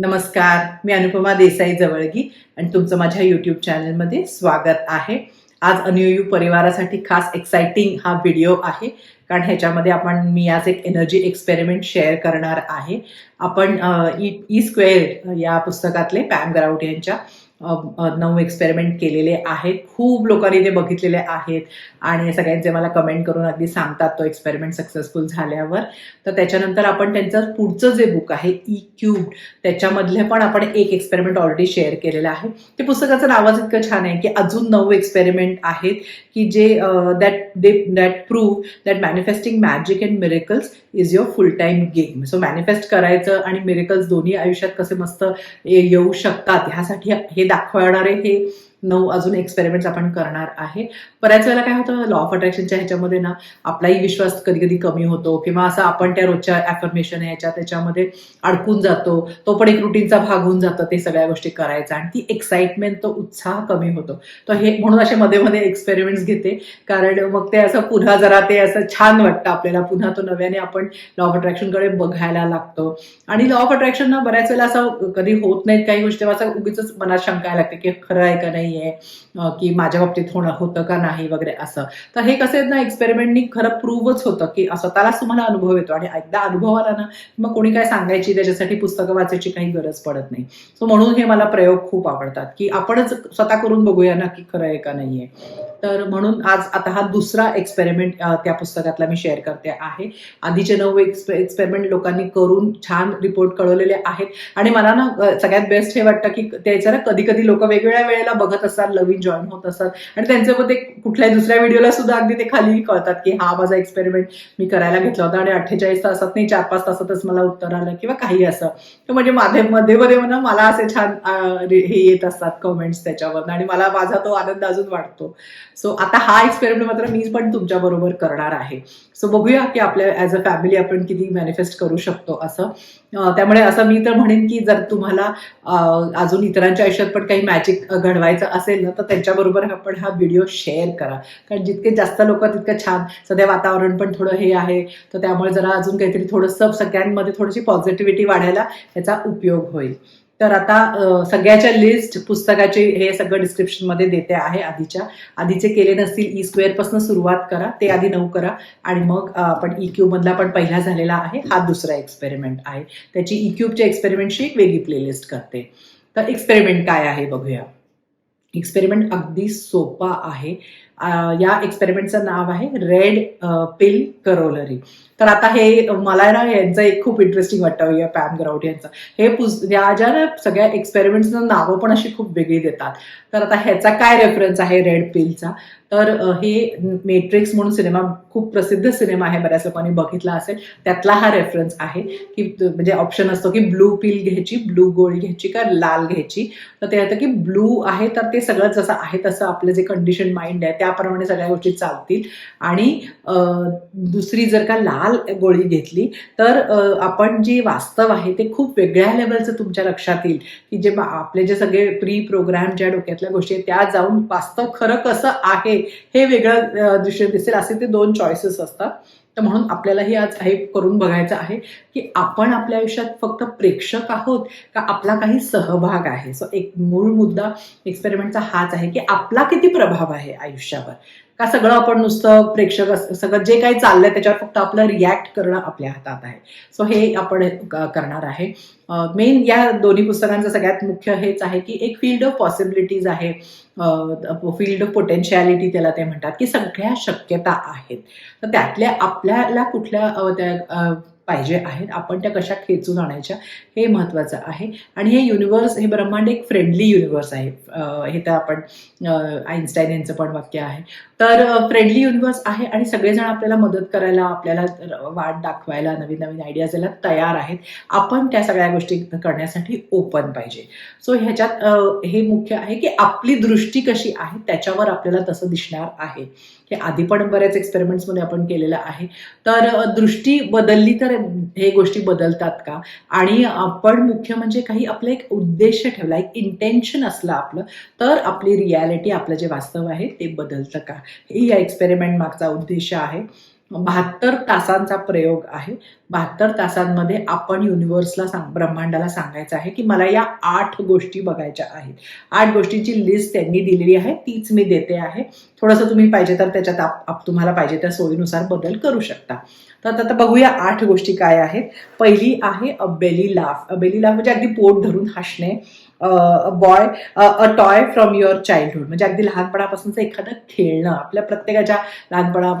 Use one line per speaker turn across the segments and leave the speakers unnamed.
नमस्कार मी अनुपमा देसाई जवळगी आणि तुमचं माझ्या यूट्यूब चॅनलमध्ये स्वागत आहे. आज अनुयू परिवारासाठी खास एक्साइटिंग हा व्हिडिओ आहे कारण ह्याच्यामध्ये आपण मी आज एक एनर्जी एक्सपेरिमेंट शेअर करणार आहे. आपण ई ई स्क्वेअर या पुस्तकातले पॅम ग्राउट यांच्या नऊ एक्सपेरिमेंट केलेले आहेत. खूप लोकांनी ते बघितलेले आहेत. आणि सगळ्यांचे मला कमेंट करून अगदी सांगतात तो एक्सपेरिमेंट सक्सेसफुल झाल्यावर. तर त्याच्यानंतर आपण त्यांचं पुढचं जे बुक आहे ई क्यूब त्याच्यामधले पण आपण एक एक्सपेरिमेंट ऑलरेडी शेअर केलेलं आहे. ते पुस्तकाचं नावच इतकं छान आहे की अजून नऊ एक्सपेरिमेंट आहेत की जे that they that prove that manifesting magic and miracles is your full time game so manifest करायचं आणि मिरेकल्स दोन्ही आयुष्यात कसे मस्त येऊ शकतात. ह्यासाठी हे दाखवणारे हे नऊ अजून एक्सपेरिमेंट्स आपण करणार आहे. बऱ्याच वेळेला काय होतं लॉ ऑफ अट्रॅक्शनच्या ह्याच्यामध्ये ना आपलाही विश्वास कधी कधी कमी होतो किंवा असं आपण त्या रोजच्या ॲफर्मेशन याच्या त्याच्यामध्ये अडकून जातो तो पण एक रुटीनचा भाग होऊन जातो ते सगळ्या गोष्टी करायचा. आणि ती एक्साइटमेंट तो उत्साह कमी होतो. तर हे म्हणून असे मध्ये मध्ये एक्सपेरिमेंट्स घेते. कारण मग ते असं पुन्हा जरा ते असं छान वाटतं आपल्याला. पुन्हा तो नव्याने आपण लॉ ऑफ अट्रॅक्शनकडे बघायला लागतो. आणि लॉ ऑफ अट्रॅक्शन ना बऱ्याच वेळेला असं कधी होत नाहीत काही गोष्टी असं उगीच मनात शंका लागते की खरं आहे का नाही. आहे की माझ्या बाबतीत होणं होतं का नाही वगैरे असं. तर हे कसं आहेत ना एक्सपेरिमेंटनी खरं प्रूव्हच होतं की स्वतःलाच तुम्हाला अनुभव येतो. आणि एकदा अनुभव आला ना मग कोणी काय सांगायची त्याच्यासाठी पुस्तकं वाचायची काही गरज पडत नाही. सो म्हणून हे मला प्रयोग खूप आवडतात की आपणच स्वतः करून बघूया ना की खरं आहे का नाहीये. तर म्हणून आज आता हा दुसरा एक्सपेरिमेंट त्या पुस्तकातला मी शेअर करते आहे. आधीचे नऊ एक्सपेरिमेंट लोकांनी करून छान रिपोर्ट कळवलेले आहेत. आणि मला ना सगळ्यात बेस्ट हे वाटतं की त्याचं ना कधी कधी लोक वेगवेगळ्या वेळेला बघत असतात नवीन जॉईन होत असतात. आणि त्यांच्यामध्ये कुठल्याही दुसऱ्या व्हिडिओला सुद्धा अगदी ते खाली कळतात की हा माझा एक्सपेरिमेंट मी करायला घेतला होता आणि अठ्ठेचाळीस तासात नाही चार पाच तासातच मला उत्तर आलं किंवा काही असं. तर म्हणजे माझे मध्ये मध्ये म्हणा मला असे छान हे येत असतात कमेंट्स त्याच्यावर आणि मला माझा तो आनंद अजून वाटतो सो आता हा एक्सपेरिमेंट मात्र मी पण तुमच्या बरोबर करणार आहे. सो बघूया की आपल्या ॲज अ फॅमिली आपण किती मॅनिफेस्ट करू शकतो असं. त्यामुळे असं मी तर म्हणेन की जर तुम्हाला अजून इतरांच्या आयुष्यात पण काही मॅजिक घडवायचं असेल ना तर त्यांच्याबरोबर आपण हा व्हिडिओ शेअर करा. कारण जितके जास्त लोक तितकं छान सध्या वातावरण पण थोडं हे आहे. तर त्यामुळे जरा अजून काहीतरी थोडंसं सगळ्यांमध्ये थोडीशी पॉझिटिव्हिटी वाढायला याचा उपयोग होईल. तर आता सगळ्याच्या लिस्ट पुस्तकाचे हे सगळं डिस्क्रिप्शनमध्ये देते आहे आधीच्या. आधीचे केले नसतील ई स्क्वेअरपासून सुरुवात करा ते आधी नऊ करा. आणि मग आपण ई क्यूब मधला पण पहिला झालेला आहे. हा दुसरा एक्सपेरिमेंट आहे. त्याची ई क्यूबच्या एक्सपेरिमेंटची एक वेगळी प्लेलिस्ट करते. तर एक्सपेरिमेंट काय आहे बघूया. एक्सपेरिमेंट अगदी सोपा आहे. या एक्सपेरिमेंटचं नाव आहे रेड पिल करोलरी तर आता हे मला ना यांचं एक खूप इंटरेस्टिंग वाटतं या पॅम ग्राउट यांचं. हे पुस या ज्या ना सगळ्या एक्सपेरिमेंट्सना नावं पण अशी खूप वेगळी देतात. तर आता ह्याचा काय रेफरन्स आहे रेड पिलचा तर हे मेट्रिक्स म्हणून सिनेमा खूप प्रसिद्ध सिनेमा आहे बऱ्याच लोकांनी बघितला असेल. त्यातला हा रेफरन्स आहे की म्हणजे ऑप्शन असतो की ब्लू पिल घ्यायची ब्लू गोल्ड घ्यायची का लाल घ्यायची. तर ते येतं की ब्लू आहे तर ते सगळं जसं आहे तसं आपलं जे कंडिशन माइंड आहे त्या त्याप्रमाणे सगळ्या गोष्टी चालतील. आणि दुसरी जर का लाल गोळी घेतली तर आपण जे वास्तव आहे ते खूप वेगळ्या लेवलचं तुमच्या लक्षात येईल. की जे आपले जे सगळे प्री प्रोग्राम ज्या डोक्यातल्या गोष्टी आहेत त्या जाऊन वास्तव खरं कसं आहे हे वेगळं दृश्य दिसेल. असे ते दोन चॉईसेस असतात. तर म्हणून आपल्यालाही आज हे करून बघायचं आहे की आपण आपल्या आयुष्यात फक्त प्रेक्षक आहोत का आपला काही सहभाग आहे? सो एक मूळ मुद्दा एक्सपेरिमेंटचा हाच आहे की आपला किती प्रभाव आहे आयुष्यावर? का सगळं आपण नुसतं प्रेक्षक सगळं जे काही चाललंय त्याच्यावर फक्त आपलं रिॲक्ट करणं आपल्या हातात आहे. सो हे आपण करणार आहे. मेन या दोन्ही पुस्तकांचं सगळ्यात मुख्य हेच आहे की एक फील्ड ऑफ पॉसिबिलिटीज आहे. फील्ड ऑफ पोटेन्शियालिटी त्याला ते म्हणतात की सगळ्या शक्यता आहेत. तर त्यातल्या आपल्याला कुठल्या त्या पाहिजे आहेत. आपण त्या कशा खेचून आणायच्या हे महत्त्वाचं आहे. आणि हे युनिवर्स हे ब्रह्मांड एक फ्रेंडली युनिवर्स आहे. हे तर आपण आईन्स्टाईन यांचं पण वाक्य आहे. तर फ्रेंडली युनिवर्स आहे आणि सगळेजण आपल्याला मदत करायला आपल्याला वाट दाखवायला नवीन नवीन आयडियाज द्यायला तयार आहेत. आपण त्या सगळ्या गोष्टी करण्यासाठी ओपन पाहिजे. सो ह्याच्यात हे मुख्य आहे की आपली दृष्टी कशी आहे त्याच्यावर आपल्याला तसं दिसणार आहे. हे आधी पण बऱ्याच एक्सपेरिमेंट्समध्ये आपण केलेलं आहे. तर दृष्टी बदलली तर हे गोष्टी बदलतात का? आणि आपण मुख्य म्हणजे काही आपलं एक उद्देश ठेवला एक इंटेन्शन असलं आपलं तर आपली रियालिटी आपलं जे वास्तव आहे ते बदलतं का? हे या एक्सपेरिमेंट मागचा उद्देश आहे. बहात्तर तासांचा प्रयोग आहे. बहात्तर तासांमध्ये आपण युनिव्हर्सला सांग ब्रह्मांडाला सांगायचं आहे की मला या आठ गोष्टी बघायच्या आहेत. आठ गोष्टीची लिस्ट त्यांनी दिलेली आहे तीच मी देते आहे. थोडंसं तुम्ही पाहिजे तर त्याच्यात आप तुम्हाला पाहिजे त्या सोयीनुसार बदल करू शकता. तर आता बघूया आठ गोष्टी काय आहेत. पहिली आहे a belly belly laugh. A belly belly laugh म्हणजे अगदी पोट धरून हसणे. Boy a toy from your childhood म्हणजे अगदी लहानपणापासूनचं एखादं खेळणं. आपल्या प्रत्येकाच्या लहानपणा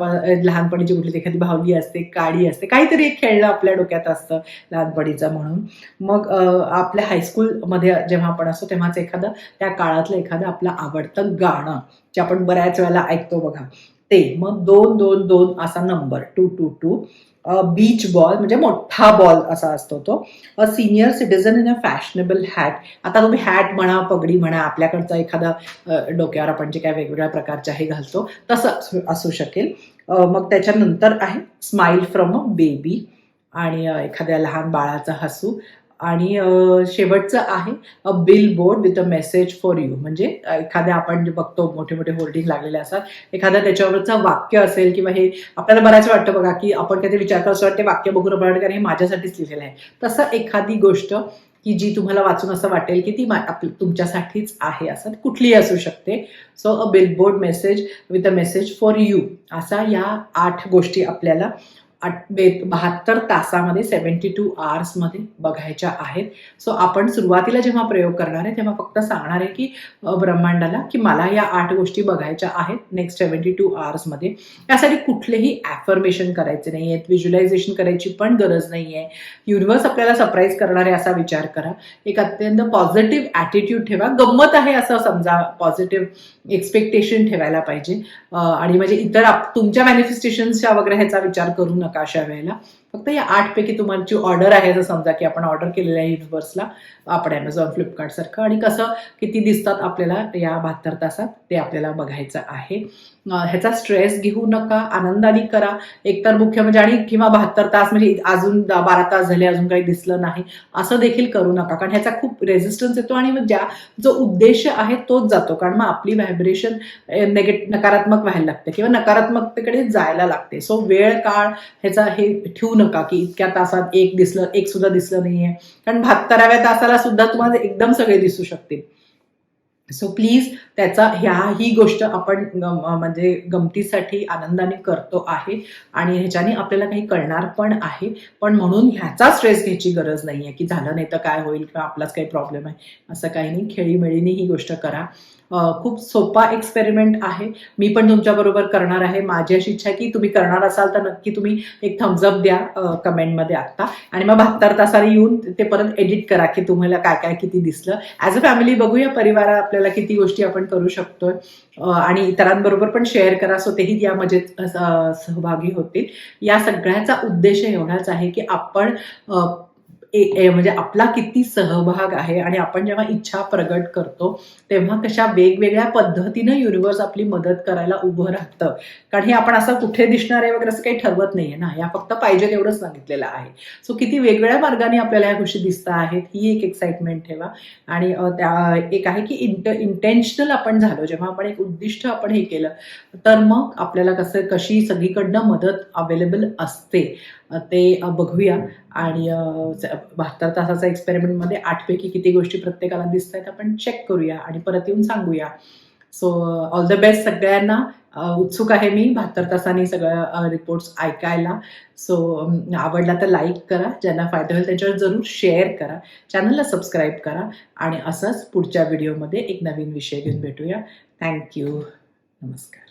लहानपणीची कुठली एखादी भावली असते काडी असते काहीतरी एक खेळणं आपल्या डोक्यात असतं लहानपणीचं म्हणून. मग आपल्या हायस्कूलमध्ये जेव्हा आपण असतो तेव्हाच एखादं त्या काळातलं एखादं आपलं आवडतं गाणं जे आपण बऱ्याच वेळेला ऐकतो बघा. ते. मग दोन दोन दोन असा number two two two. Beach ball म्हणजे मोठा बॉल असा असतो तो. A senior citizen in a fashionable hat आता तुम्ही हॅट म्हणा पगडी म्हणा आपल्याकडचा एखादा डोक्यावर आपण जे काय वेगवेगळ्या प्रकारचे हे घालतो तसं असू- शकेल. मग त्याच्यानंतर आहे स्माइल फ्रॉम अ बेबी आणि एखाद्या लहान बाळाचं हसू. आणि शेवटचं आहे a billboard with a message for you म्हणजे एखाद्या आपण जे बघतो मोठे मोठे होर्डिंग लागलेले असतात एखाद्या त्याच्यावरचं वाक्य असेल किंवा हे आपल्याला बऱ्याच वाटतं बघा की आपण काहीतरी विचार करतो ते वाक्य बघून आपण वाटतं, हे माझ्यासाठीच लिहिलेलं आहे. तसं एखादी गोष्ट की जी तुम्हाला वाचून असं वाटेल की ती तुमच्यासाठीच आहे असं कुठलीही असू शकते. So a billboard message with a message for you असा या आठ गोष्टी आपल्याला आठ बे बहात्तर तासामध्ये सेवन्टी टू आवर्समध्ये बघायच्या आहेत. सो आपण सुरुवातीला जेव्हा प्रयोग करणार आहे तेव्हा फक्त सांगणार आहे की ब्रह्मांडाला की मला या आठ गोष्टी बघायच्या आहेत नेक्स्ट सेवन्टी टू आवर्समध्ये यासाठी कुठलेही ॲफर्मेशन करायचे नाही आहेत व्हिज्युलायझेशन करायची पण गरज नाही आहे युनिवर्स आपल्याला सरप्राईज करणार आहे असा विचार करा. एक अत्यंत पॉझिटिव्ह ॲटिट्यूड ठेवा. गंमत आहे असं समजा पॉझिटिव्ह एक्सपेक्टेशन ठेवायला पाहिजे. आणि म्हणजे इतर आप- तुमच्या मॅनिफेस्टेशनच्या वगैरे ह्याचा विचार करू नका. अशा वेळेला फक्त या आठपैकी तुमची ऑर्डर आहे जर समजा की आपण ऑर्डर केलेल्या आहे आपण ॲमेझॉन फ्लिपकार्टसारखं आणि कसं किती दिसतात आपल्याला या बहात्तर तासात ते आपल्याला बघायचं आहे. ह्याचा स्ट्रेस घेऊ नका आनंदाने करा. एकतर मुख्य म्हणजे आणि किंवा बहात्तर तास म्हणजे अजून द- बारा तास झाले अजून काही दिसलं नाही असं देखील करू नका. कारण ह्याचा खूप रेझिस्टन्स येतो आणि मग ज्या जो उद्देश आहे तोच जातो. कारण मग आपली व्हायब्रेशन नेगेट नकारात्मक व्हायला लागते किंवा नकारात्मकतेकडे जायला लागते. सो वेळ काळ ह्याचा हे ठेवू नका. की इतक्या तासात एक दिसलं एक सुद्धा दिसलं नाहीये. कारण बहात्तराव्या तासाला सुद्धा तुम्हाला एकदम सगळे दिसू शकतील. सो प्लीज त्याचा ह्या ही गोष्ट आपण म्हणजे गमतीसाठी आनंदाने करतो आहे. आणि ह्याच्याने आपल्याला काही कळणार पण आहे. पण म्हणून ह्याचा स्ट्रेस घ्यायची गरज नाही आहे की झालं नाही तर काय होईल किंवा आपलाच काही प्रॉब्लेम आहे. असं काही नाही. खेळीमेळीने ही गोष्ट करा. खूप सोपा एक्सपेरिमेंट आहे. मी पण तुमच्याबरोबर करणार आहे. माझी अशी इच्छा आहे की तुम्ही करणार असाल तर नक्की तुम्ही एक थम्सअप द्या कमेंटमध्ये आत्ता. आणि मग बहात्तर तासाला येऊन ते परत एडिट करा की तुम्हाला काय काय किती दिसलं. ॲज अ फॅमिली बघूया परिवार आपल्याला किती गोष्टी आपण करू शकतोय. आणि इतरांबरोबर पण शेअर करा. सो तेही या मजेत सहभागी होतील. या सगळ्याचा उद्देश एवढाच आहे की आपण म्हणजे आपला किती सहभाग आहे आणि आपण जेव्हा इच्छा प्रगट करतो तेव्हा कशा वेगवेगळ्या पद्धतीनं युनिव्हर्स आपली मदत करायला उभं राहतं. कारण हे आपण असं कुठे दिसणार आहे वगैरे असं काही ठरवत नाहीये ना. या फक्त पाहिजे तेवढंच सांगितलेलं आहे. सो किती वेगवेगळ्या मार्गाने आपल्याला या गोष्टी दिसत आहेत ही एक एक्साइटमेंट ठेवा. आणि त्या एक आहे की इंट इंटेन्शनल आपण झालो. जेव्हा आपण एक उद्दिष्ट आपण हे केलं तर मग आपल्याला कसं कशी सगळीकडनं मदत अवेलेबल असते ते बघूया. आणि बहात्तर तासाचा एक्सपेरिमेंटमध्ये आठपैकी किती गोष्टी प्रत्येकाला दिसत आहेत आपण चेक करूया आणि परत येऊन सांगूया. सो ऑल द बेस्ट सगळ्यांना. उत्सुक आहे मी बहात्तर तासांनी सगळं रिपोर्ट्स ऐकायला. सो आवडला तर लाईक करा. ज्यांना फायदा होईल त्याच्यावर जरूर शेअर करा. चॅनलला सबस्क्राईब करा. आणि असंच पुढच्या व्हिडिओमध्ये एक नवीन विषय घेऊन भेटूया. थँक्यू नमस्कार.